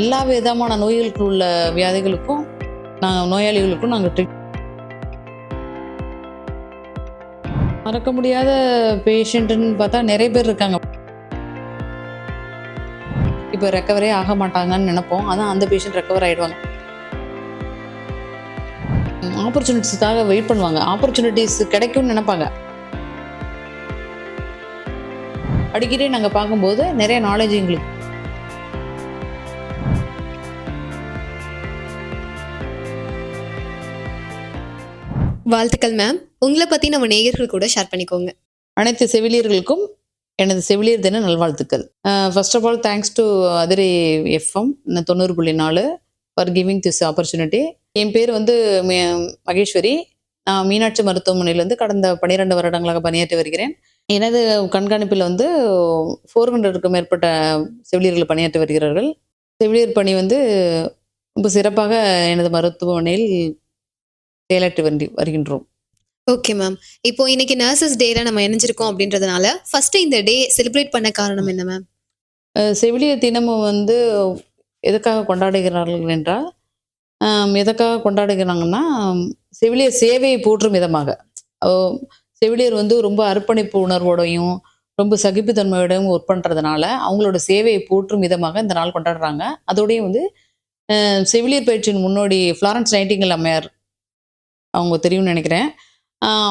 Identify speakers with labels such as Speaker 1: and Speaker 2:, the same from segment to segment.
Speaker 1: எல்லா விதமான நோய்களுக்கு உள்ள வியாதிகளுக்கும் நாங்கள் நோயாளிகளுக்கும் நாங்கள் ட்ரீட் மறக்க முடியாத பேஷண்ட்டுன்னு பார்த்தா நிறைய பேர் இருக்காங்க. இப்போ ரெக்கவரே ஆக மாட்டாங்கன்னு நினைப்போம். அதான் அந்த பேஷண்ட் ரெக்கவர் ஆகிடுவாங்க ஆப்பர்ச்சுனிட்டிஸ்க்காக வெயிட் பண்ணுவாங்க. ஆப்பர்ச்சுனிட்டிஸ் கிடைக்கும்னு நினைப்பாங்க. அடிக்கடி நாங்கள் பார்க்கும்போது நிறைய நாலேஜ் எங்களுக்கு
Speaker 2: வாழ்த்துக்கள் மேம் உங்களை பத்தி நம்ம நேயர்கள் கூட ஷேர் பண்ணிக்கோங்க.
Speaker 1: அனைத்து செவிலியர்களுக்கும் எனது செவிலியர் தின நல்வாழ்த்துக்கள். First of all thanks to அதிரி FM தொண்ணூறு புள்ளி நாலு ஃபார் கிவிங் திஸ் ஆப்பர்ச்சுனிட்டி என் பேர் வந்து மகேஸ்வரி. நான் மீனாட்சி மருத்துவமனையிலேருந்து கடந்த பன்னிரெண்டு வருடங்களாக பணியாற்றி வருகிறேன். எனது கண்காணிப்பில் வந்து ஃபோர் ஹண்ட்ரடுக்கும் மேற்பட்ட செவிலியர்கள் பணியாற்றி வருகிறார்கள். செவிலியர் பணி வந்து ரொம்ப சிறப்பாக எனது மருத்துவமனையில் செயலாற்றி வந்து வருகின்றோம்.
Speaker 2: ஓகே மேம் இப்போ இன்னைக்கு நர்சஸ் டேல நம்ம இணைஞ்சிருக்கோம் அப்படின்றதுனால ஃபர்ஸ்ட் இந்த டே செலிப்ரேட் பண்ண காரணம் என்ன மேம்
Speaker 1: செவிலியர் தினமும் வந்து எதுக்காக கொண்டாடுகிறார்கள் என்றால் எதுக்காக கொண்டாடுகிறாங்கன்னா செவிலியர் சேவையை போற்றும் விதமாக. செவிலியர் வந்து ரொம்ப அர்ப்பணிப்பு உணர்வோடையும் ரொம்ப சகிப்புத்தன்மையோடையும் ஒர்க் பண்ணுறதுனால அவங்களோட சேவையை போற்றும் விதமாக இந்த நாள் கொண்டாடுறாங்க. அதோடய வந்து செவிலியர் பயிற்சியின் முன்னோடி ஃப்ளாரன்ஸ் நைட்டிங்கல் அம்மையார் அவங்க தெரியும்னு நினைக்கிறேன்.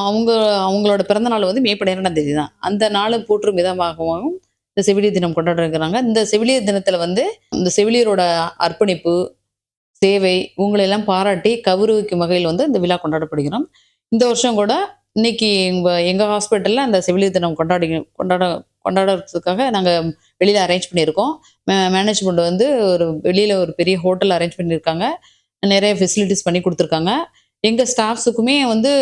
Speaker 1: அவங்க அவங்களோட பிறந்த நாள் வந்து மே பன்னிரெண்டாம் தேதி தான் அந்த நாள் போற்றும் விதமாகவும் இந்த செவிலியர் தினம் கொண்டாடுறாங்க. இந்த செவிலியர் தினத்தில் வந்து இந்த செவிலியரோட அர்ப்பணிப்பு சேவை இவங்களெல்லாம் பாராட்டி கௌரவிக்கும் வகையில் வந்து இந்த விழா கொண்டாடப்படுகிறோம். இந்த வருஷம் கூட இன்னைக்கு எங்கள் எங்கள் ஹாஸ்பிட்டலில் அந்த செவிலியர் தினம் கொண்டாடி கொண்டாட கொண்டாடுறதுக்காக நாங்கள் வெளியில் அரேஞ்ச் பண்ணியிருக்கோம். மேனேஜ்மெண்ட் வந்து ஒரு வெளியில் ஒரு பெரிய ஹோட்டல் அரேஞ்ச் பண்ணியிருக்காங்க. நிறைய ஃபெசிலிட்டிஸ் பண்ணி கொடுத்துருக்காங்க. எங்க ஸ்டாஃப்ஸுக்குமே வந்து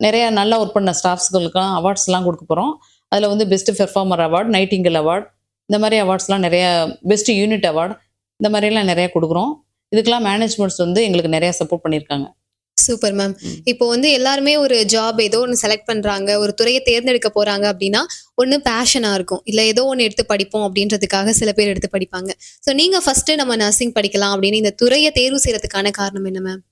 Speaker 1: நிறைய நல்லா ஒர்க் பண்ண ஸ்டாஃப்ஸ்களுக்கெல்லாம் அவார்ட்ஸ்லாம் கொடுக்க போகிறோம் அதில் வந்து best performer award nightingale award இந்த மாதிரி அவார்ட்ஸ்லாம் நிறைய பெஸ்ட் யூனிட் அவார்ட் இந்த மாதிரியெல்லாம் நிறைய கொடுக்குறோம். இதுக்கெல்லாம் மேனேஜ்மெண்ட்ஸ் வந்து எங்களுக்கு நிறைய சப்போர்ட் பண்ணியிருக்காங்க.
Speaker 2: Super ma'am. இப்போ வந்து எல்லாருமே ஒரு ஜாப் ஏதோ ஒன்று செலக்ட் பண்றாங்க ஒரு துறையை தேர்ந்தெடுக்க போறாங்க அப்படின்னா ஒன்று பேஷனா இருக்கும். இல்ல ஏதோ ஒன்று எடுத்து படிப்போம் அப்படின்றதுக்காக சில பேர் எடுத்து படிப்பாங்க. ஸோ நீங்க ஃபர்ஸ்ட் நம்ம நர்சிங் படிக்கலாம் அப்படின்னு இந்த துறையை தேர்வு செய்யறதுக்கான காரணம் என்ன மேம்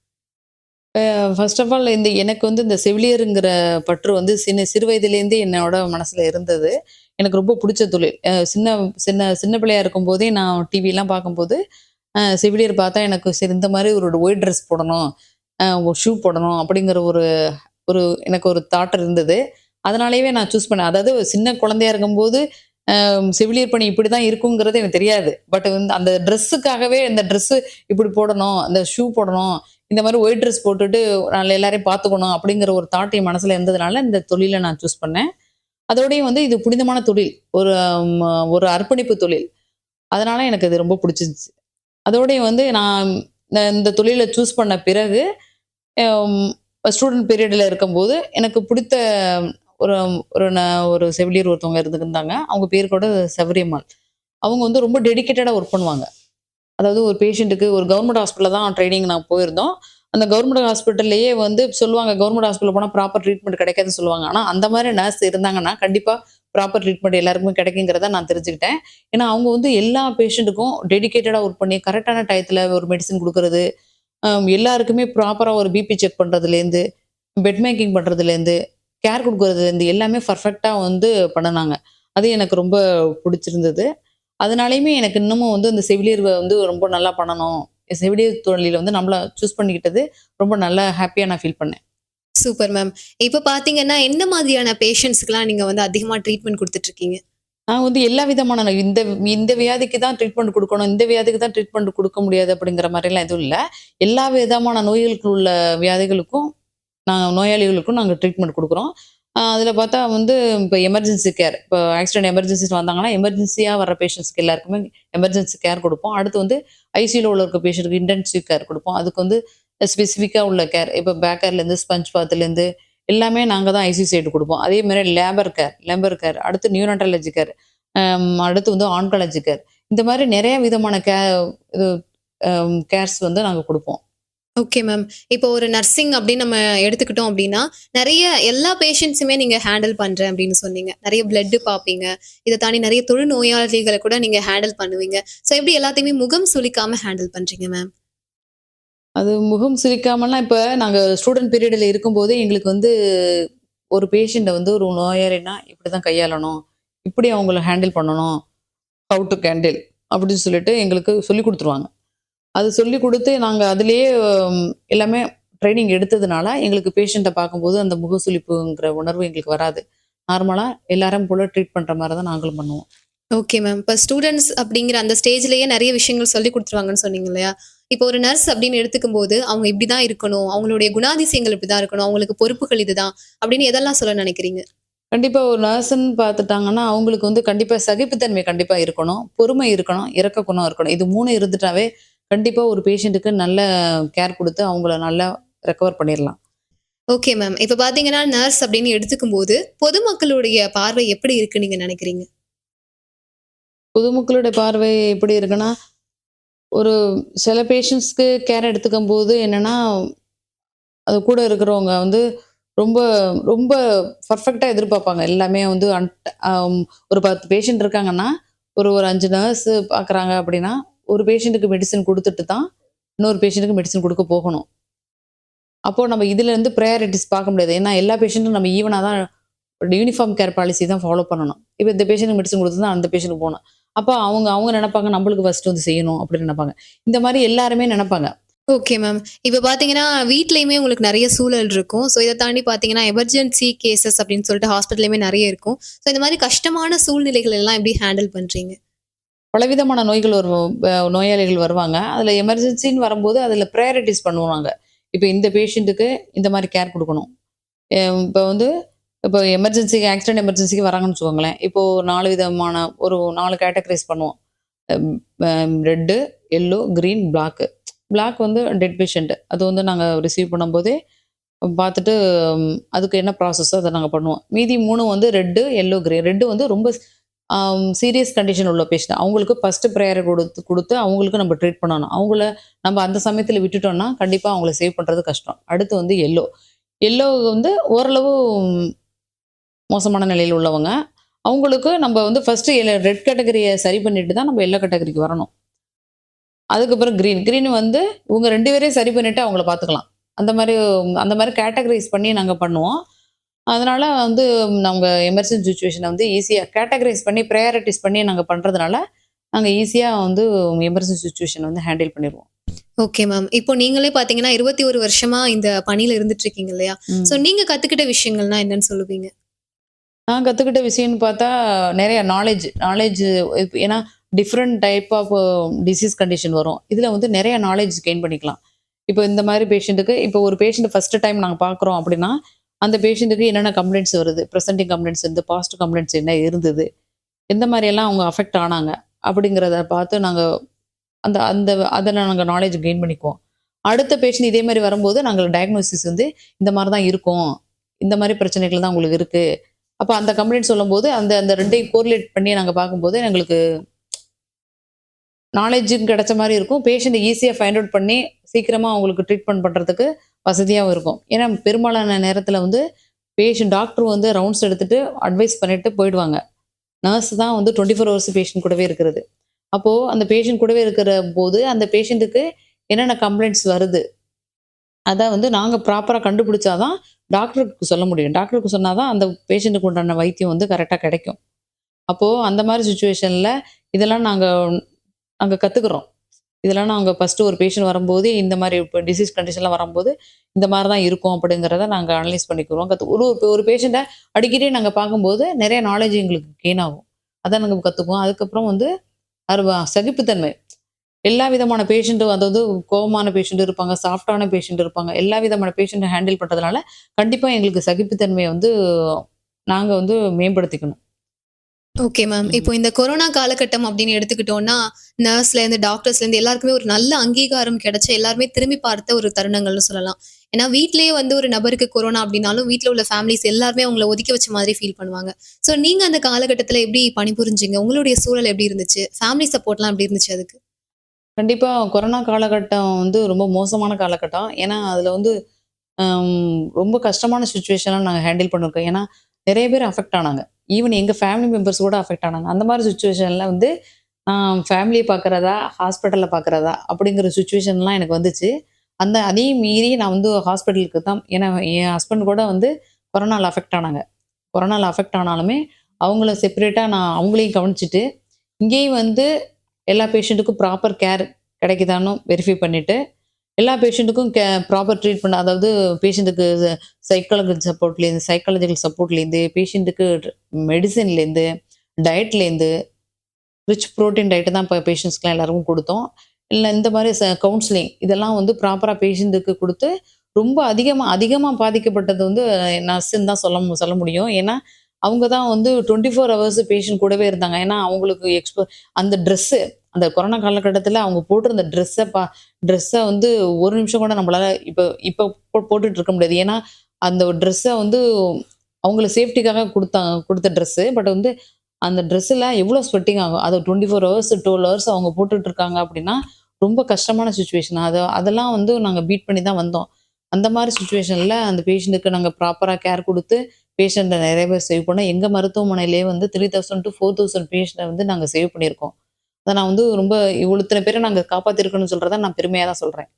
Speaker 1: ஃபர்ஸ்ட் ஆஃப் ஆல் இந்த எனக்கு வந்து இந்த செவிலியருங்கிற பற்று வந்து சின்ன சிறு வயதுலேருந்தே என்னோட மனசில் இருந்தது. எனக்கு ரொம்ப பிடிச்ச தொழில். சின்ன சின்ன சின்ன பிள்ளையா இருக்கும்போதே நான் டிவிலாம் பார்க்கும்போது செவிலியர் பார்த்தா எனக்கு சரி இந்த மாதிரி ஒரு ஒயிட் ட்ரெஸ் போடணும் ஒரு ஷூ போடணும் அப்படிங்கிற ஒரு ஒரு எனக்கு ஒரு தாட் இருந்தது. அதனாலேயே நான் சூஸ் பண்ணேன். அதாவது சின்ன குழந்தையா இருக்கும்போது செவிலியர் பணி இப்படி தான் இருக்குங்கிறது எனக்கு தெரியாது. பட் வந்து அந்த ட்ரெஸ்ஸுக்காகவே இந்த ட்ரெஸ்ஸு இப்படி போடணும் அந்த ஷூ போடணும் இந்த மாதிரி ஒயிட் ட்ரெஸ் போட்டுட்டு நான் எல்லாரையும் பார்த்துக்கணும் அப்படிங்கிற ஒரு தாட் என் மனசுல இருந்ததுனால இந்த தொழிலை நான் சூஸ் பண்ணேன். அதோடையும் வந்து இது புனிதமான தொழில் ஒரு ஒரு அர்ப்பணிப்பு தொழில். அதனால எனக்கு இது ரொம்ப பிடிச்சிருந்துச்சு. அதோடையும் வந்து நான் இந்த- இந்த தொழிலை சூஸ் பண்ண பிறகு ஸ்டூடெண்ட் பீரியடில் இருக்கும்போது எனக்கு பிடித்த ஒரு ஒரு ந- ஒரு செவிலியர் ஒருத்தவங்க இருந்துருந்தாங்க. அவங்க பேர் கூட செவரியம்மாள். அவங்க வந்து ரொம்ப டெடிக்கேட்டடாக ஒர்க் பண்ணுவாங்க. அதாவது ஒரு பேஷண்ட்டுக்கு ஒரு கவர்மெண்ட் ஹாஸ்பிட்டலில் தான் ட்ரைனிங் நான் போயிருந்தோம். அந்த கவர்மெண்ட் ஹாஸ்பிட்டல்லையே வந்து சொல்லுவாங்க கவர்மெண்ட் ஹாஸ்பிட்டல் போனால் ப்ராப்பர் ட்ரீட்மெண்ட் கிடைக்காதுன்னு சொல்லுவாங்க. ஆனால் அந்த மாதிரி நர்ஸ் இருந்தாங்கன்னா கண்டிப்பாக ப்ராப்பர் ட்ரீட்மெண்ட் எல்லாருக்குமே கிடைக்குங்கிறத நான் தெரிஞ்சுக்கிட்டேன். ஏன்னா அவங்க வந்து எல்லா பேஷண்ட்டுக்கும் டெடிக்கேட்டடாக ஒர்க் பண்ணி கரெக்டான டயத்தில் ஒரு மெடிசன் கொடுக்கறது எல்லாருக்குமே ப்ராப்பராக ஒரு பிபி செக் பண்ணுறதுலேருந்து பெட் மேக்கிங் பண்ணுறதுலேருந்து கேர் கொடுக்கறதுலேருந்து எல்லாமே பர்ஃபெக்டாக வந்து பண்ணினாங்க. அது எனக்கு ரொம்ப பிடிச்சிருந்தது. அதனாலையுமே எனக்கு இன்னமும் வந்து இந்த செவிலியர் வந்து ரொம்ப நல்லா பண்ணணும். செவிலியர் தொழில வந்து நம்மள சூஸ் பண்ணிக்கிட்டது ரொம்ப நல்லா ஹாப்பியாக நான் ஃபீல் பண்ணேன்.
Speaker 2: சூப்பர் மேம் இப்போ பாத்தீங்கன்னா என்ன மாதிரியான பேஷண்ட்ஸ்க்குலாம் நீங்க வந்து அதிகமா ட்ரீட்மெண்ட் கொடுத்துட்டு இருக்கீங்க
Speaker 1: நான் வந்து எல்லா விதமான இந்த இந்த வியாதிக்கு தான் ட்ரீட்மெண்ட் கொடுக்கணும் இந்த வியாதிக்கு தான் ட்ரீட்மெண்ட் கொடுக்க முடியாது அப்படிங்கிற மாதிரிலாம் எதுவும் இல்லை. எல்லா விதமான நோய்களுக்கு உள்ள வியாதிகளுக்கும் நாங்கள் நோயாளிகளுக்கும் நாங்கள் ட்ரீட்மெண்ட் கொடுக்குறோம். அதில் பார்த்தா வந்து இப்போ எமர்ஜென்சி கேர் இப்போ ஆக்சிடென்ட் எமர்ஜென்சிஸ் வந்தாங்கன்னா எமர்ஜென்சியாக வர பேஷண்ட்ஸ்க்கு எல்லாருக்குமே எமர்ஜென்சி கேர் கொடுப்போம். அடுத்து வந்து ஐசியூவில் உள்ள இருக்க பேஷண்ட்டுக்கு இன்டென்சிவ் கேர் கொடுப்போம். அதுக்கு வந்து ஸ்பெசிஃபிக்காக உள்ள கேர் இப்போ பேக்கர்லேருந்து ஸ்பஞ்ச் பாத்துலேருந்து எல்லாமே நாங்கள் தான் ஐசியூ சைடு கொடுப்போம். அதே மாதிரி லேபர் கேர் லேபர் கேர் அடுத்து நியூனட்டாலஜி கேர் அடுத்து வந்து ஆன்காலஜி கேர் இந்த மாதிரி நிறைய விதமான கே இது கேர்ஸ் வந்து நாங்கள் கொடுப்போம்.
Speaker 2: Okay ma'am. இப்போ ஒரு நர்சிங் அப்படின்னு நம்ம எடுத்துக்கிட்டோம் அப்படின்னா, நெறைய எல்லா பேஷண்ட்ஸுமே நீங்க ஹேண்டில் பண்றேன் அப்படின்னு சொன்னீங்க. நெறைய பிளட் பார்ப்பீங்க. இத தாண்டி நெறைய தொழுநோயாளிகள கூட நீங்க ஹேண்டில் பண்ணுவீங்க. ஸோ எப்படி எல்லாத்தையுமே முகம் சுளிக்காம ஹேண்டில் பண்றீங்க மேம்?
Speaker 1: அது முகம் சுளிக்காமலாம் இப்ப நாங்க ஸ்டூடெண்ட் பீரியட்ல இருக்கும்போதே எங்களுக்கு வந்து ஒரு பேஷண்ட்ட வந்து ஒரு நோயாளின்னா இப்படிதான் கையாளணும். இப்படி அவங்கள ஹேண்டில் பண்ணணும். ஹவ் டு ஹேண்டில் அப்படின்னு சொல்லிட்டு எங்களுக்கு சொல்லிக் குடுத்துருவாங்க. அது சொல்லிக் குடுத்து நாங்க அதிலேயே எல்லாமே ட்ரெய்னிங் எடுத்ததுனால, எங்களுக்கு பேஷண்ட்ட பார்க்கும்போது அந்த முகசுளிப்புங்கிற உணர்வு எங்களுக்கு வராது. நார்மலா எல்லாரும் போல ட்ரீட் பண்ற மாரி தான் நாங்களும் பண்ணுவோம்.
Speaker 2: Okay ma'am. இப்ப ஸ்டூடண்ட்ஸ் அப்படிங்கிற அந்த ஸ்டேஜ்லயே நெறைய விஷயங்கள் சொல்லிக் குடுத்துருவாங்கன்னு சொன்னீங்க இல்லையா? இப்போ ஒரு நர்ஸ் அப்படின்னு எடுத்துக்கும்போது, அவங்க இப்படிதான் இருக்கணும். அவங்களுடைய குணாதிசயங்கள் இப்படிதான் இருக்கணும். அவங்களுக்கு பொறுப்புகள் இதுதான். அப்படின்னு எதெல்லாம் சொல்ல நெனைக்கிறீங்க?
Speaker 1: கண்டிப்பா ஒரு நர்ஸ்ன்னு பார்த்துட்டாங்கன்னா, அவங்களுக்கு வந்து கண்டிப்பா சகிப்புத்தன்மை கண்டிப்பா இருக்கணும். பொறுமை இருக்கணும். இரக்க குணம் இருக்கணும். இது 3 இருந்துட்டாவே, கண்டிப்பா ஒரு பேஷண்ட்டுக்கு நல்ல கேர் குடுத்து அவங்கள நல்லா ரெக்கவர் பண்ணிரலாம்.
Speaker 2: Okay ma'am. இப்ப பார்த்தீங்கன்னா, நர்ஸ் அப்படின்னு எடுத்துக்கும்போது, பொதுமக்களுடைய பார்வை எப்படி இருக்குன்னு நீங்க நெனைக்கிறீங்க?
Speaker 1: பொதுமக்களுடைய பார்வை எப்படி இருக்குன்னா, ஒரு சில பேஷண்ட்ஸ்க்கு கேர் எடுத்துக்கும்போது என்னன்னா, அது கூட இருக்கிறவங்க வந்து ரொம்ப ரொம்ப பெர்ஃபெக்ட்டா எதிர்பார்ப்பாங்க. எல்லாமே வந்து ஒரு 10 பேஷண்ட் இருக்காங்கன்னா, ஒரு ஒரு 5 நர்ஸ் பார்க்குறாங்க அப்படின்னா, ஒரு பேஷண்ட்டுக்கு மெடிசன் கொடுத்துட்டு தான், இன்னொரு பேஷண்ட்டுக்கு மெடிசன் கொடுக்க போகணும். அப்போ நம்ம இதுலருந்து ப்ரையாரிட்டிஸ் பார்க்க முடியாது. ஏன்னா எல்லா பேஷண்ட்டும் நம்ம ஈவனாக தான் யூனிஃபார்ம் கேர் பாலிசி தான் ஃபாலோ பண்ணணும். இப்போ இந்த பேஷண்ட்டுக்கு மெடிசன் கொடுத்து தான் அந்த பேஷண்ட்டுக்கு போகணும் அப்போ அவங்க அவங்க நினைப்பாங்க நம்மளுக்கு ஃபர்ஸ்ட் வந்து செய்யணும் அப்படின்னு நினைப்பாங்க இந்த மாதிரி எல்லாருமே நினைப்பாங்க
Speaker 2: ஓகே மேம். இப்போ பார்த்தீங்கன்னா, வீட்லேயுமே உங்களுக்கு நிறைய சூழல் இருக்கும். ஸோ இதை தாண்டி பார்த்தீங்கன்னா, எமர்ஜென்சி கேஸஸ் அப்படின்னு சொல்லிட்டு ஹாஸ்பிட்டல்லையுமே நிறைய இருக்கும். ஸோ இந்த மாதிரி கஷ்டமான சூழ்நிலைகள் எல்லாம் எப்படி ஹேண்டில் பண்ணுறீங்க
Speaker 1: பலவிதமான நோய்கள் வரும் நோயாளிகள் வருவாங்க. அதில் எமர்ஜென்சின்னு வரும்போது, அதில் ப்ரையாரிட்டிஸ் பண்ணுவாங்க இப்போ இந்த பேஷண்ட்டுக்கு இந்த மாதிரி கேர் கொடுக்கணும் இப்போ வந்து இப்போ எமர்ஜென்சிக்கு ஆக்சிடென்ட் எமர்ஜென்சிக்கு வராங்கன்னு வச்சுக்கோங்களேன். இப்போது நாலு விதமான ஒரு நாலு கேட்டகரைஸ் பண்ணுவோம். Red, yellow, green black. Black வந்து டெட் பேஷண்ட். அது வந்து நாங்கள் ரிசீவ் பண்ணும்போதே பார்த்துட்டு அதுக்கு என்ன ப்ராசஸோ அதை நாங்கள் பண்ணுவோம். மீதி மூணு வந்து ரெட்டு, எல்லோ, க்ரீன் ரெட்டு வந்து ரொம்ப சீரியஸ் கண்டிஷன் உள்ள பேஷண்ட். அவங்களுக்கு ஃபஸ்ட்டு ப்ரேயரை கொடுத்து கொடுத்து அவங்களுக்கு நம்ம ட்ரீட் பண்ணணும். அவங்கள நம்ம அந்த சமயத்தில் விட்டுட்டோம்னா, கண்டிப்பாக அவங்கள சேவ் பண்ணுறது கஷ்டம். அடுத்து வந்து எல்லோ. எல்லோ வந்து ஓரளவு மோசமான நிலையில் உள்ளவங்க. அவங்களுக்கு நம்ம வந்து ஃபஸ்ட்டு எல்லோ ரெட் கேட்டகரியை சரி பண்ணிட்டு தான் நம்ம எல்லோ கேட்டகரிக்கு வரணும். அதுக்கப்புறம் க்ரீன் க்ரீன் வந்து இவங்க ரெண்டு பேரையும் சரி பண்ணிவிட்டு அவங்கள பார்த்துக்கலாம். அந்த மாதிரி அந்த மாதிரி கேட்டகரைஸ் பண்ணி நாங்கள் பண்ணுவோம். அதனால வந்து நாங்க எமர்ஜென்சி சிச்சுவேஷன வந்து ஈஸியா கேட்டகரைஸ் பண்ணி பிரையாரிட்டீஸ் பண்ணி நாங்க பண்றதுனால, நாங்க ஈஸியா வந்து எமர்ஜென்சி சிச்சுவேஷன வந்து ஹேண்டில் பண்ணிருவோம்.
Speaker 2: Okay ma'am. இப்போ நீங்களே பார்த்தீங்கன்னா, 21 வருஷமா இந்த பணியில இருந்துட்டு இருக்கீங்க இல்லையா? ஸோ நீங்க கத்துக்கிட்ட விஷயங்கள்னா என்னன்னு சொல்லுவீங்க?
Speaker 1: நான் கத்துக்கிட்ட விஷயம்னு பார்த்தா, நெறைய நாலேட்ஜ் இப் ஏன்னா different type of disease condition வரும். இதுல வந்து நெறைய நாலேட்ஜ் கெயின் பண்ணிக்கலாம். இப்போ இந்த மாரி பேஷண்ட்டுக்கு இப்போ ஒரு பேஷண்ட் ஃபர்ஸ்ட் டைம் நாங்க பார்க்குறோம் அப்படின்னா, அந்த பேஷண்ட்டுக்கு என்னென்ன கம்ப்ளைண்ட்ஸ் வருது? பிரசன்டிங் கம்ப்ளைண்ட்ஸ் இருந்து, பாஸ்ட் கம்ப்ளைண்ட்ஸ் என்ன இருந்தது? எந்த மாதிரியெல்லாம் அவங்க அஃபெக்ட் ஆனாங்க? அப்படிங்கிறத பார்த்து நாங்கள் அந்த அந்த அதுல நாங்கள் நாலேஜ் கெயின் பண்ணிக்குவோம். அடுத்த பேஷண்ட் இதே மாதிரி வரும்போது, நாங்கள் டயக்னோசிஸ் வந்து இந்த மாதிரி தான் இருக்கும். இந்த மாதிரி பிரச்சனைகள் தான் உங்களுக்கு இருக்கு. அப்போ அந்த கம்ப்ளைண்ட் சொல்லும்போது, அந்த அந்த ரெண்டையும் கோரிலேட் பண்ணி நாங்கள் பார்க்கும்போது எங்களுக்கு நாலேஜும் கிடைச்ச மாதிரி இருக்கும். பேஷண்ட்டை ஈஸியாக ஃபைண்ட் அவுட் பண்ணி, சீக்கிரமாக அவங்களுக்கு ட்ரீட்மெண்ட் பண்ணுறதுக்கு வசதியாகவும் இருக்கும். ஏன்னா பெரும்பாலான நேரத்தில் வந்து பேஷண்ட் டாக்டர் வந்து ரவுண்ட்ஸ் எடுத்துகிட்டு அட்வைஸ் பண்ணிட்டு போயிடுவாங்க. நர்ஸ் தான் வந்து 24 ஹவர்ஸ் பேஷண்ட் கூடவே இருக்கிறது. அப்போது அந்த பேஷண்ட் கூடவே இருக்கிற போது, அந்த பேஷண்ட்டுக்கு என்னென்ன கம்ப்ளைண்ட்ஸ் வருது? அதை வந்து நாங்கள் ப்ராப்பராக கண்டுபிடிச்சா தான் டாக்டருக்கு சொல்ல முடியும். டாக்டருக்கு சொன்னால் தான் அந்த பேஷண்ட்டுக்கு உண்டான வைத்தியம் வந்து கரெக்டாக கிடைக்கும். அப்போது அந்த மாதிரி சுச்சுவேஷனில் இதெல்லாம் நாங்கள் அங்கே கற்றுக்குறோம் இதெல்லாம் நாங்கள் ஃபஸ்ட்டு ஒரு பேஷண்ட் வரும்போது, இந்த மாதிரி இப்போ டிசீஸ் கண்டிஷன்லாம் வரும்போது, இந்த மாதிரி தான் இருக்கும் அப்படிங்கிறத நாங்கள் அனலைஸ் பண்ணிக்கிறோம் கற்று ஒரு ஒரு பேஷண்ட்டை அடிக்கடி நாங்கள் பார்க்கும்போது, நிறைய நாலேஜ் எங்களுக்கு கெயின் ஆகும். அதை நாங்கள் கற்றுக்குவோம் அதுக்கப்புறம் வந்து அருவா சகிப்புத்தன்மை. எல்லா விதமான பேஷண்ட்டும் அதாவது கோவமான பேஷண்ட் இருப்பாங்க, சாஃப்ட்டான பேஷண்ட் இருப்பாங்க. எல்லா விதமான பேஷண்ட்டை ஹேண்டில் பண்ணுறதுனால கண்டிப்பாக எங்களுக்கு சகிப்புத்தன்மையை வந்து நாங்கள் வந்து மேம்படுத்திக்கணும்.
Speaker 2: Okay ma'am. இப்போ இந்த கொரோனா காலகட்டம் அப்படின்னு எடுத்துக்கிட்டோம்னா, நர்ஸ்லேருந்து, டாக்டர்ஸ்லேருந்து எல்லாருக்குமே ஒரு நல்ல அங்கீகாரம் கிடைச்சு, எல்லாருமே திரும்பி பார்த்த ஒரு தருணங்கள்னு சொல்லலாம். ஏன்னா வீட்லயே வந்து ஒரு நபருக்கு கொரோனா அப்படின்னாலும், வீட்ல உள்ள ஃபேமிலிஸ் எல்லாருமே அவங்கள ஒதுக்கி வச்ச மாதிரி ஃபீல் பண்ணுவாங்க. ஸோ நீங்க அந்த காலகட்டத்தில எப்படி பணிபுரிஞ்சீங்க? உங்களுடைய சூழல் எப்படி இருந்துச்சு? ஃபேமிலி சப்போர்ட்லாம் எப்படி இருந்துச்சு அதுக்கு?
Speaker 1: கண்டிப்பா கொரோனா காலகட்டம் வந்து ரொம்ப மோசமான காலகட்டம். ஏன்னா, அதுல வந்து ரொம்ப கஷ்டமான சிச்சுவேஷன்ல நாங்க ஹேண்டில் பண்ணியிருக்கோம். ஏன்னா, நெறைய பேர் அஃபெக்ட் ஆனாங்க. ஈவன் எங்கள் ஃபேமிலி மெம்பர்ஸ் கூட அஃபெக்ட் ஆனாங்க. அந்த மாதிரி சுச்சுவேஷனில் வந்து நான் பார்க்குறதா, ஹாஸ்பிட்டலில் பார்க்குறதா அப்படிங்கிற சுச்சுவேஷன்லாம் எனக்கு வந்துச்சு. அந்த அதையும் மீறி நான் வந்து ஹாஸ்பிட்டலுக்கு தான் ஏன்னா என் ஹஸ்பண்ட் கூட வந்து கொரோனாவில் அஃபெக்ட் ஆனாங்க. கொரோனாவில் அஃபெக்ட் ஆனாலுமே, அவங்கள செப்பரேட்டாக நான் அவங்களையும் கவனிச்சிட்டு இங்கேயும் வந்து எல்லா பேஷண்ட்டுக்கும் ப்ராப்பர் கேர் கிடைக்குதான்னு வெரிஃபை பண்ணிவிட்டு எல்லா பேஷண்ட்டுக்கும் கே ப்ராப்பர் ட்ரீட்மெண்ட் அதாவது பேஷண்ட்டுக்கு சைக்காலஜிக்கல் சப்போர்ட்லேருந்து சைக்காலஜிக்கல் சப்போர்ட்லேருந்து, பேஷண்ட்டுக்கு மெடிசன்லேருந்து டயட்லேருந்து, ரிச் புரோட்டீன் டயட்டு தான் இப்போ பேஷண்ட்ஸ்க்குலாம் எல்லாருக்கும் கொடுத்தோம் இல்லை இந்த மாதிரி ச கவுன்சிலிங் இதெல்லாம் வந்து ப்ராப்பராக பேஷண்ட்டுக்கு கொடுத்து ரொம்ப அதிகமாக அதிகமாக பாதிக்கப்பட்டது வந்து நர்ஸுன்னு தான் சொல்ல மு சொல்ல முடியும். ஏன்னா, அவங்க தான் வந்து 24 ஹவர்ஸ் பேஷண்ட் கூடவே இருந்தாங்க. ஏன்னா, அவங்களுக்கு எக்ஸ்போ அந்த ட்ரெஸ்ஸு அந்த கொரோனா காலகட்டத்தில் அவங்க போட்டிருந்த ட்ரெஸ்ஸை பா ட்ரெஸ்ஸை வந்து ஒரு நிமிஷம் கூட நம்மளால் இப்போ இப்போ போட்டுட்டு இருக்க முடியாது. ஏன்னா, அந்த ட்ரெஸ்ஸை வந்து அவங்கள சேஃப்டிக்காக கொடுத்தாங்க கொடுத்த ட்ரெஸ்ஸு. பட் வந்து அந்த ட்ரெஸ்ஸில் எவ்வளோ ஸ்வெட்டிங் ஆகும். அது 24 ஹவர்ஸ், 12 ஹவர்ஸ் அவங்க போட்டுட்டு இருக்காங்க அப்படின்னா, ரொம்ப கஷ்டமான சுச்சுவேஷன் அதை அதெல்லாம் வந்து நாங்கள் பீட் பண்ணி தான் வந்தோம். அந்த மாதிரி சுச்சுவேஷனில் அந்த பேஷண்ட்டுக்கு நாங்கள் ப்ராப்பராக கேர் கொடுத்து பேஷண்ட்டை நிறைய பேர் சேவ் பண்ணோம். எங்கள் மருத்துவமனையிலேயே வந்து three thousand to four thousand பேஷண்ட்டை வந்து நாங்கள் சேவ் பண்ணியிருக்கோம். அத நான் வந்து ரொம்ப இவ்வளோ இத்தன பேர நாங்க காப்பாத்தியிருக்கோம்னு சொல்றத நான் பெருமையா தான் சொல்றேன்.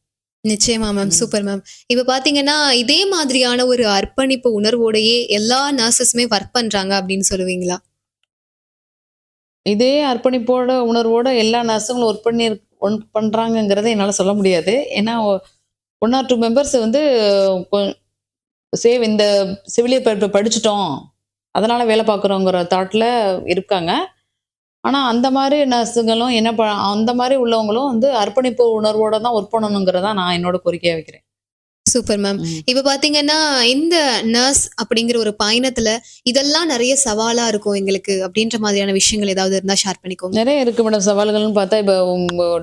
Speaker 2: நிச்சயமா மேம். Super ma'am. இப்ப பார்த்தீங்கன்னா, இதே மாதிரியான ஒரு அர்ப்பணிப்பு உணர்வோடையே எல்லா நர்சஸுமே ஒர்க் பண்றாங்க அப்படின்னு சொல்லுவீங்களா?
Speaker 1: இதே அர்ப்பணிப்போட, உணர்வோட எல்லா நர்ஸுங்களும் ஒர்க் பண்ணி ஒர்க் பண்றாங்கங்கிறத என்னால சொல்ல முடியாது. ஏன்னா, 1 ஆர் 2 மெம்பர்ஸ் வந்து சேவ் இந்த செவிலியர் படிப்பு படிச்சுட்டோம். அதனால வேலை பார்க்குறோங்கிற தாட்ல இருக்காங்க. ஆனா, அந்த மாரி நர்ஸுங்களும் என்ன ப அந்த மாரி உள்ளவங்களும் வந்து அர்ப்பணிப்பு உணர்வோட தான் ஒர்க் பண்ணணுங்கிறத நான் என்னோட கோரிக்கையா வைக்கிறேன்.
Speaker 2: Super ma'am. இப்ப பார்த்தீங்கன்னா, இந்த நர்ஸ் அப்படிங்கிற ஒரு பயணத்துல, இதெல்லாம் நெறைய சவாலா இருக்கும் எங்களுக்கு அப்படின்ற மாதிரியான விஷயங்கள் ஏதாவது இருந்தா ஷேர் பண்ணிக்கோங்க.
Speaker 1: நெறைய இருக்கு மேடம். சவால்கள்னு பார்த்தா, இப்ப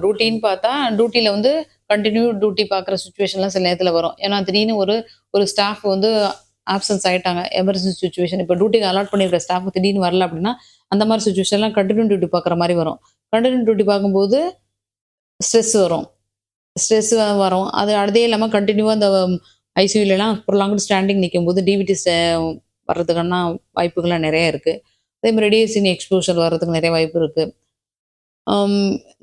Speaker 1: டியூட்டின்னு பார்த்தா, டியூட்டில வந்து கன்டின்யூ டியூட்டி பார்க்குற சிச்சுவேஷன்லாம் சில நேரத்துல வரும். ஏன்னா, திடீர்னு ஒரு ஒரு ஸ்டாஃப் வந்து ஆப்சன்ஸ் ஆகிட்டாங்க எமர்ஜென்சி சுச்சுவேஷன் இப்போ டியூட்டிக்கு அலாட் பண்ணியிருக்க ஸ்டாஃப் திடீர்னு வரல அப்படின்னா, அந்த மாதிரி சுச்சுவேஷன்லாம் கண்டினியூ டியூட்டி பார்க்குற மாதிரி வரும். கண்டினியூ டியூட்டி பார்க்கும்போது ஸ்ட்ரெஸ் வரும். ஸ்ட்ரெஸ் வரும். அது அதே கண்டினியூவாக அந்த இந்த ஐசியூலலாம் ப்ரொலாங்க்டு ஸ்டாண்டிங் நிக்கும்போது டிவிடி வர்றதுக்கான வாய்ப்புகள்லாம் நிறைய இருக்குது அதே மாதிரி ரேடியேஷன் எக்ஸ்போஷர் வர்றதுக்கு நிறைய வாய்ப்பு இருக்குது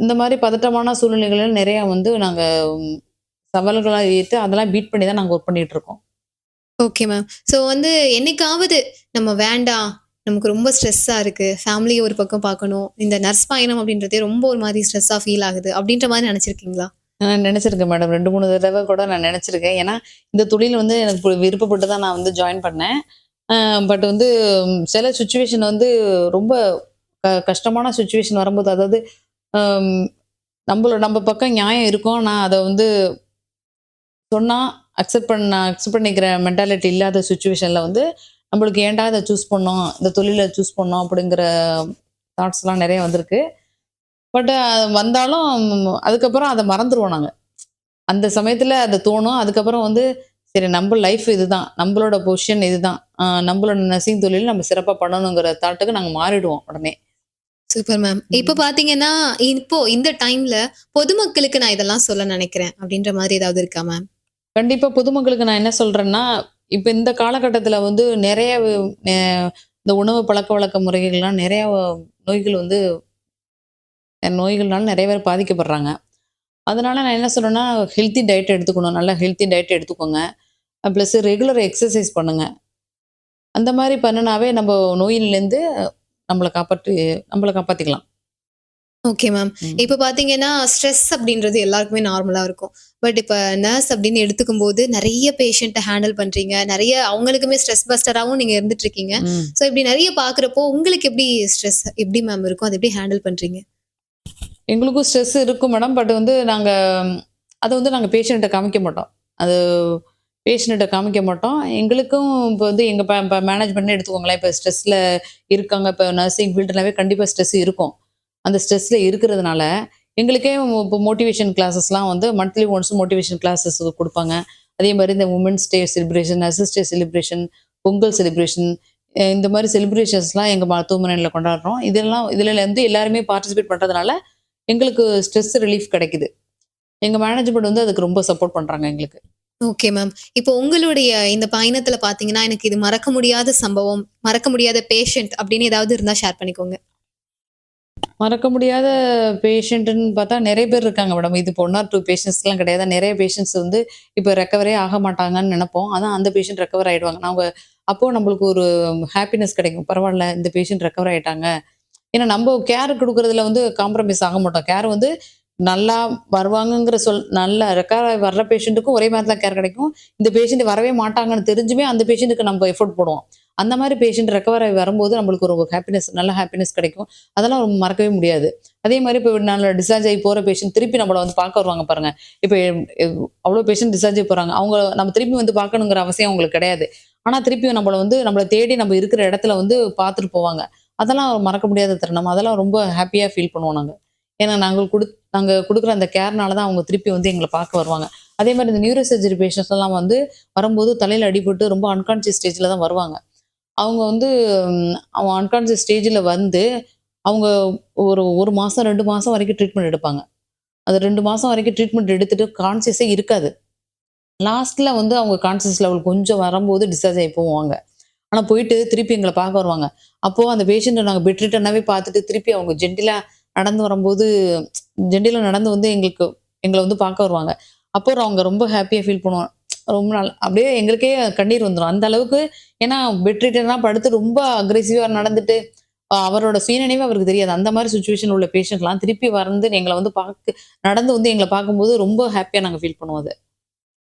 Speaker 1: இந்த மாதிரி பதட்டமான சூழ்நிலைகள்ல நிறையா வந்து நாங்கள் சவால்களாக ஏற்று அதெல்லாம் பீட் பண்ணி தான் நாங்கள் ஒர்க் பண்ணிகிட்ருக்கோம் இருக்கோம்.
Speaker 2: Okay ma'am. ஸோ வந்து என்னைக்காவது நம்ம வேண்டாம், நமக்கு ரொம்ப ஸ்ட்ரெஸ்ஸாக இருக்குது ஃபேமிலியை ஒரு பக்கம் பார்க்கணும். இந்த நர்ஸ் பயணம் அப்படின்றதே ரொம்ப ஒரு மாதிரி ஸ்ட்ரெஸ்ஸாக ஃபீல் ஆகுது. அப்படின்ற மாதிரி நினச்சிருக்கீங்களா
Speaker 1: நான் நினச்சிருக்கேன் மேடம். ரெண்டு மூணு தடவை கூட நான் நினச்சிருக்கேன் ஏன்னா, இந்த தொழில் வந்து எனக்கு விருப்பப்பட்டு தான் நான் வந்து ஜாயின் பண்ணேன். பட் வந்து சில சுச்சுவேஷன் வந்து ரொம்ப க கஷ்டமான சுச்சுவேஷன் வரும்போது, அதாவது நம்மளோட நம்ம பக்கம் நியாயம் இருக்கும். நான் அதை வந்து சொன்னால் அக்செப்ட் பண்ண அக்செப்ட் பண்ணிக்கிற மென்டாலிட்டி இல்லாத சிச்சுவேஷன்ல வந்து, நம்மளுக்கு ஏன்டா இத சூஸ் பண்ணோம், இந்த தொழில சூஸ் பண்ணோம் அப்படிங்கிற தாட்ஸ்லாம் நெறைய வந்திருக்கு. பட் வந்தாலும் அதுக்கப்புறம் அத மறந்துருவோம் நாங்க. அந்த சமயத்துல அது தோணும். அதுக்கப்புறம் வந்து சரி நம்ப லைஃப் இதுதான். நம்பளோட பொசிஷன் இதுதான். அ நம்பளோட நர்சிங் தொழில் நம்ம சிறப்பா பண்ணணுங்கிற தாட்டுக்கு நாங்க மாறிடுவோம் உடனே.
Speaker 2: Super ma'am. இப்ப. பார்த்தீங்கன்னா, இப்போ இந்த டைம்ல பொதுமக்களுக்கு நான் இதெல்லாம் சொல்ல நெனைக்கிறேன். அப்படின்ற மாரி ஏதாவது இருக்கா மேம்?
Speaker 1: கண்டிப்பா பொதுமக்களுக்கு நான் என்ன சொல்றேன்னா, இப்ப இந்த காலகட்டத்துல வந்து நிறைய இந்த உணவு பழக்க வழக்க முறைகள்லாம் நிறையா நோய்கள் வந்து நோய்கள்னால நிறைய பேர் பாதிக்கப்படுறாங்க. அதனால நான் என்ன சொல்றேன்னா, ஹெல்த்தி டயட் எடுத்துக்கணும். நல்லா ஹெல்த்தி டயட் எடுத்துக்கோங்க. ப்ளஸ் ரெகுலர் எக்ஸசைஸ் பண்ணுங்க. அந்த மாதிரி பண்ணுனாவே நம்ம நோயிலேருந்து நம்மளை காப்பாற்றி நம்மள காப்பாற்றிக்கலாம்
Speaker 2: ஓகே மேம். இப்ப பார்த்தீங்கன்னா, ஸ்ட்ரெஸ் அப்படின்றது எல்லாருக்குமே நார்மலா இருக்கும். பட் இப்ப நர்ஸ் அப்படின்னு எடுத்துக்கும்போது, நெறைய பேஷண்ட்ட ஹேண்டில் பண்றீங்க. நெறைய அவங்களுக்குமே ஸ்ட்ரெஸ் பஸ்டராவும் நீங்க இருந்துட்டு இருக்கீங்க. ஸோ இப்படி நெறைய பார்க்குறப்போ, உங்களுக்கு எப்படி ஸ்ட்ரெஸ் எப்படி மேம் இருக்கும்? அத எப்படி ஹேண்டில் பண்றீங்க?
Speaker 1: எங்களுக்கும் ஸ்ட்ரெஸ் இருக்கும் மேடம். பட் வந்து நாங்க அத வந்து நாங்க பேஷண்ட்ட காமிக்க மாட்டோம். அது பேஷண்ட்ட காமிக்க மாட்டோம். எங்களுக்கும் இப்ப வந்து எங்க ப ப மேனேஜ்மெண்ட்னே எடுத்துக்கோங்களேன். இப்ப ஸ்ட்ரெஸ்ல இருக்காங்க. இப்ப நர்சிங் ஃபீல்டுனாவே கண்டிப்பா ஸ்ட்ரெஸ் இருக்கும். அந்த ஸ்ட்ரெஸ்ல இருக்கிறதுனால, எங்களுக்கே இப்போ மோட்டிவேஷன் கிளாஸஸ்லாம் வந்து மந்த்லி ஒன்ஸ் மோட்டிவேஷன் கிளாஸஸ் கொடுப்பாங்க. அதே மாதிரி இந்த women's day celebration, nurses day celebration, Pongal celebration இந்த மாதிரி செலிப்ரேஷன்ஸ்லாம் எங்கள் மருத்துவமனையில் கொண்டாடுறோம். இதெல்லாம் இதுலேருந்து வந்து எல்லாருமே பார்ட்டிசிபேட் பண்ணுறதுனால எங்களுக்கு ஸ்ட்ரெஸ் ரிலீஃப் கிடைக்குது. எங்கள் மேனேஜ்மெண்ட் வந்து அதுக்கு ரொம்ப சப்போர்ட் பண்ணுறாங்க எங்களுக்கு.
Speaker 2: ஓகே மேம் இப்போ உங்களுடைய இந்த பயணத்துல பாத்தீங்கன்னா எனக்கு இது மறக்க முடியாத சம்பவம் மறக்க முடியாத பேஷண்ட் அப்படின்னு ஏதாவது இருந்தா ஷேர் பண்ணிக்கோங்க.
Speaker 1: மறக்க முடியாத பேஷண்ட்டுன்னு பார்த்தா நிறைய பேர் இருக்காங்க மேடம் இது இப்போ ஒன் ஆர் டூ பேஷண்ட்ஸ்லாம் கிடையாது. நிறைய பேஷண்ட்ஸ் வந்து இப்போ ரெக்கவரே ஆக மாட்டாங்கன்னு நினைப்போம். அதான் அந்த பேஷண்ட் ரெக்கவர் ஆகிடுவாங்க நாங்கள் அப்போது நம்மளுக்கு ஒரு ஹாப்பினஸ் கிடைக்கும். பரவாயில்ல இந்த பேஷண்ட் ரெக்கவர் ஆகிட்டாங்க ஏன்னா நம்ம கேர் கொடுக்குறதுல வந்து காம்ப்ரமைஸ் ஆக மாட்டோம். கேர் வந்து நல்லா வருவாங்கங்கிற சொல் நல்ல ரெக்கவர் வர்ற பேஷண்ட்டுக்கும் ஒரே மாதிரி தான் கேர் கிடைக்கும். இந்த பேஷண்ட் வரவே மாட்டாங்கன்னு தெரிஞ்சுமே அந்த பேஷண்ட்டுக்கு நம்ம எஃபோர்ட் போடுவோம். அந்த மாதிரி பேஷண்ட் ரெக்கவர் ஆகி வரும்போது நம்மளுக்கு ஒரு ஹாப்பினஸ் நல்ல ஹாப்பினஸ் கிடைக்கும். அதெல்லாம் ரொம்ப மறக்கவே முடியாது. அதே மாதிரி இப்போ நல்ல டிஸ்சார்ஜ் ஆகி போகிற பேஷண்ட் திருப்பி நம்மளை வந்து பார்க்க வருவாங்க பாருங்க. இப்போ அவ்வளோ பேஷண்ட் டிஸ்சார்ஜ் ஆகி போகிறாங்க அவங்க நம்ம திருப்பி வந்து பார்க்கணுங்கிற அவசியம் அவங்களுக்கு கிடையாது. ஆனால் திருப்பியும் நம்மளை வந்து நம்மளை தேடி நம்ம இருக்கிற இடத்துல வந்து பார்த்துட்டு போவாங்க. அதெல்லாம் மறக்க முடியாத தருணம். அதெல்லாம் ரொம்ப ஹாப்பியாக ஃபீல் பண்ணுவோம் நாங்கள் ஏன்னா நாங்கள் கொடு நாங்கள் கொடுக்குற அந்த கேர்னால தான் அவங்க திருப்பி வந்து எங்களை பார்க்க வருவாங்க. அதே மாதிரி இந்த நியூரோ சர்ஜரி பேஷண்ட்ஸ் எல்லாம் வந்து வரும்போது தலையில் அடிபட்டு ரொம்ப அன்கான்சியஸ் ஸ்டேஜில் தான் வருவாங்க. அவங்க வந்து அவங்க அன்கான்சியஸ் ஸ்டேஜில் வந்து அவங்க ஒரு ஒரு மாதம் ரெண்டு மாதம் வரைக்கும் ட்ரீட்மெண்ட் எடுப்பாங்க. அது ரெண்டு மாதம் வரைக்கும் ட்ரீட்மெண்ட் எடுத்துட்டு கான்சியஸே இருக்காது. லாஸ்ட்டில் வந்து அவங்க கான்சியஸ் லெவல் கொஞ்சம் வரும்போது டிஸ்சார்ஜ் ஆகி போவாங்க. ஆனால் போயிட்டு திருப்பி எங்களை பார்க்க வருவாங்க. அப்போது அந்த பேஷண்ட்டை நாங்கள் பெட்ரிட்டனாகவே பார்த்துட்டு திருப்பி அவங்க ஜென்டிலாக நடந்து வரும்போது ஜென்டிலாக நடந்து வந்து எங்களுக்கு எங்களை வந்து பார்க்க வருவாங்க. அப்போ அவங்க ரொம்ப ஹாப்பியாக ஃபீல் பண்ணுவோம் ரொம்ப நாள். அப்படியே எங்களுக்கே கண்ணீர் வந்துடும் அந்த அளவுக்கு ஏன்னா பெட்ரிட்டனாக படுத்து ரொம்ப அக்ரெசிவாக நடந்துட்டு அவரோட சுயநினைவு அவருக்கு தெரியாது. அந்த மாதிரி சுச்சுவேஷன் உள்ள பேஷண்ட்லாம் திருப்பி வந்து எங்களை வந்து பார்க்க நடந்து வந்து எங்களை பார்க்கும்போது ரொம்ப ஹாப்பியாக நாங்கள் ஃபீல் பண்ணுவோம் அது.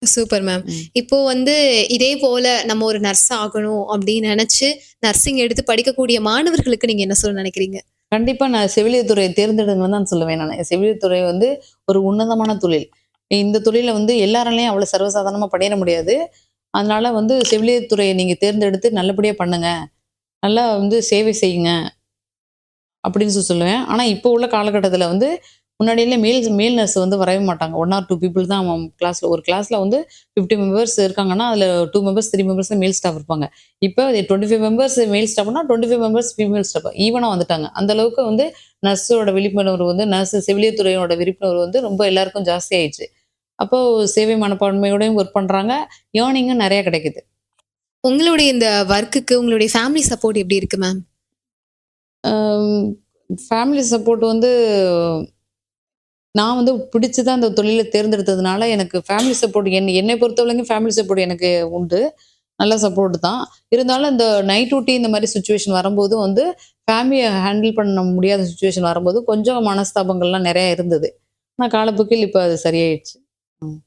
Speaker 2: Super ma'am. இப்போ வந்து இதே போல நம்ம ஒரு நர்ஸ் ஆகணும் அப்படின்னு நினைச்சு நர்சிங் எடுத்து படிக்கக்கூடிய மாணவர்களுக்கு நீங்க என்ன சொல்ல நினைக்கிறீங்க?
Speaker 1: கண்டிப்பா நான் செவிலியர் துறையை தேர்ந்தெடுங்கன்னு தான் சொல்லுவேன் நான். செவிலியர் துறை வந்து ஒரு உன்னதமான தொழில். இந்த தொழிலை வந்து எல்லாராலையும் அவ்வளவு சர்வசாதாரணமா பண்ணிட முடியாது. அதனால வந்து செவிலியர் துறையை நீங்க தேர்ந்தெடுத்து நல்லபடியா பண்ணுங்க. நல்லா வந்து சேவை செய்யுங்க. அப்படின்னு சொல்லி சொல்லுவேன். ஆனா இப்போ உள்ள காலகட்டத்தில் வந்து முன்னாடியில மேல் மேல் நர்ஸ் வந்து வரவே மாட்டாங்க. ஒன் ஆர் டூ பீப்புள் தான் கிளாஸ்ல ஒரு கிளாஸ்ல வந்து ஃபிஃப்டி மெம்பர்ஸ் இருக்காங்கன்னா அதுல two members three members male staff இருப்பாங்க. இப்போ டுவெண்ட்டி ஃபைவ் மெம்பர்ஸ் மேல் ஸ்டாஃப்னா twenty five members female staff ஈவனாக வந்துட்டாங்க. அந்த அளவுக்கு வந்து நர்ஸோட விழிப்புணர்வு வந்து நர்ஸ் செவிலியர் துறையோட விழிப்புணர்வு வந்து ரொம்ப எல்லாருக்கும் ஜாஸ்தி ஆயிடுச்சு. அப்போ சேவை மனப்பான்மையோடையும் ஒர்க் பண்றாங்க. ஏர்னிங்கும் நிறைய கிடைக்குது.
Speaker 2: உங்களுடைய இந்த ஒர்க்குக்கு உங்களுடைய ஃபேமிலி சப்போர்ட் எப்படி இருக்கு மேம்
Speaker 1: ஃபேமிலி சப்போர்ட் வந்து நான் வந்து பிடிச்சி தான் அந்த தொழிலை தேர்ந்தெடுத்ததுனால எனக்கு ஃபேமிலி சப்போர்ட் என் என்னை பொறுத்தவரைக்கும் ஃபேமிலி சப்போர்ட் எனக்கு உண்டு. நல்ல சப்போர்ட் தான். இருந்தாலும் இந்த நைட் டியூட்டி இந்த மாதிரி சுச்சுவேஷன் வரும்போது வந்து ஃபேமிலியை ஹேண்டில் பண்ண முடியாத சுச்சுவேஷன் வரும்போது கொஞ்சம் மனஸ்தாபங்கள்லாம் நிறைய இருந்தது. ஆனால் காலப்போக்கில் இப்போ அது சரியாயிடுச்சு.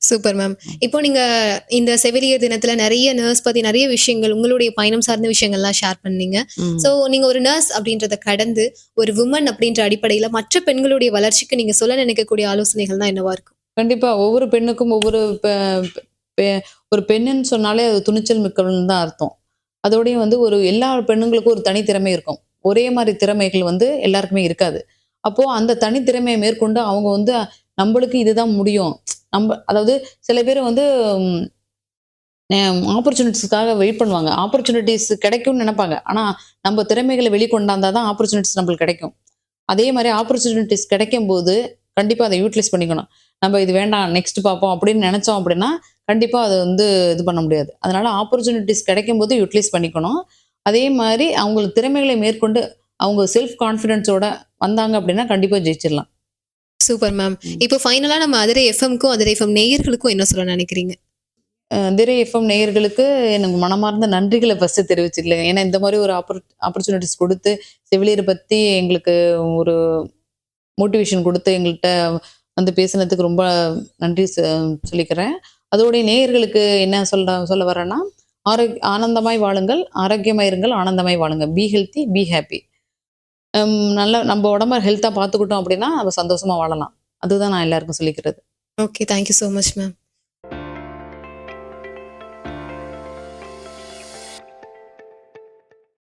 Speaker 2: சூப்பர் மேம் இப்போ நீங்க இந்த செவிலியர் தினத்துல நிறைய நர்ஸ் பத்தி நிறைய விஷயங்கள் உங்களுடைய பயணம் சார்ந்த விஷயங்கள்லாம் ஷேர் பண்ணீங்க. சோ நீங்க ஒரு நர்ஸ் அப்படின்றத கடந்து ஒரு விமன் அப்படின்ற அடிப்படையில மற்ற பெண்களுடைய வளர்ச்சிக்கு நீங்க சொல்ல நினைக்கக்கூடிய ஆலோசனைகள்னா என்னவா இருக்கும்?
Speaker 1: கண்டிப்பா ஒவ்வொரு பெண்ணுக்கும் ஒவ்வொரு ஒரு பெண்ணுன்னு சொன்னாலே அது துணிச்சல் மிக்கவள்னு தான் அர்த்தம். அதோடய வந்து ஒரு எல்லா பெண்ணுங்களுக்கும் ஒரு தனித்திறமை இருக்கும். ஒரே மாதிரி திறமைகள் வந்து எல்லாருக்குமே இருக்காது. அப்போ அந்த தனித்திறமையை மேற்கொண்டு அவங்க வந்து நம்மளுக்கு இதுதான் முடியும். நம்ம அதாவது சில பேர் வந்து ஆப்பர்ச்சுனிட்டிஸ்க்காக வெயிட் பண்ணுவாங்க. ஆப்பர்ச்சுனிட்டிஸ் கிடைக்கும்னு நினைப்பாங்க. ஆனால் நம்ம திறமைகளை வெளிக்கொண்டாந்தா தான் ஆப்பர்ச்சுனிட்டிஸ் நம்மளுக்கு கிடைக்கும். அதே மாதிரி ஆப்பர்ச்சுனிட்டிஸ் கிடைக்கும் போது கண்டிப்பாக அதை யூட்டிலைஸ் பண்ணிக்கணும். நம்ம இது வேண்டாம் நெக்ஸ்ட் பார்ப்போம் அப்படின்னு நினச்சோம் அப்படின்னா கண்டிப்பாக அது வந்து இது பண்ண முடியாது. அதனால ஆப்பர்ச்சுனிட்டிஸ் கிடைக்கும் போது யூட்டிலைஸ் பண்ணிக்கணும். அதே மாதிரி அவங்களுக்கு திறமைகளை மேற்கொண்டு அவங்க செல்ஃப் கான்ஃபிடென்ஸோட வந்தாங்க அப்படின்னா கண்டிப்பாக ஜெயிச்சிடலாம்.
Speaker 2: Super ma'am. இப்போ ஃபைனலா நம்ம அதிரை எஃப்எம்க்கும் அதிரை எஃப்எம் நேயர்களுக்கும் என்ன சொல்ல நினைக்கிறீங்க?
Speaker 1: திரை எஃப்எம் நேயர்களுக்கு எனக்கு மனமார்ந்த நன்றிகளை ஃபர்ஸ்ட் தெரிவிச்சுக்கல ஏன்னா இந்த மாதிரி ஒரு ஆப்பர் ஆப்பர்ச்சுனிட்டிஸ் கொடுத்து செவிலியரை பத்தி எங்களுக்கு ஒரு மோட்டிவேஷன் கொடுத்து எங்கள்கிட்ட வந்து பேசுனதுக்கு ரொம்ப நன்றி சொல்லிக்கிறேன். அதோடைய நேயர்களுக்கு என்ன சொல்ற சொல்ல வரேன்னா ஆரோக் ஆனந்தமாய் வாழுங்கள் ஆரோக்கியமாய் இருங்கள் ஆனந்தமாய் வாழுங்க பி ஹெல்த்தி பி ஹாப்பி நல்ல நம்ம உடம்ப ஹெல்த்தாக பார்த்துக்கிட்டோம் அப்படின்னா நம்ம சந்தோஷமா வாழலாம். அதுதான் நான் எல்லாருக்கும் சொல்லிக்கிறது.
Speaker 2: Okay thank you so much ma'am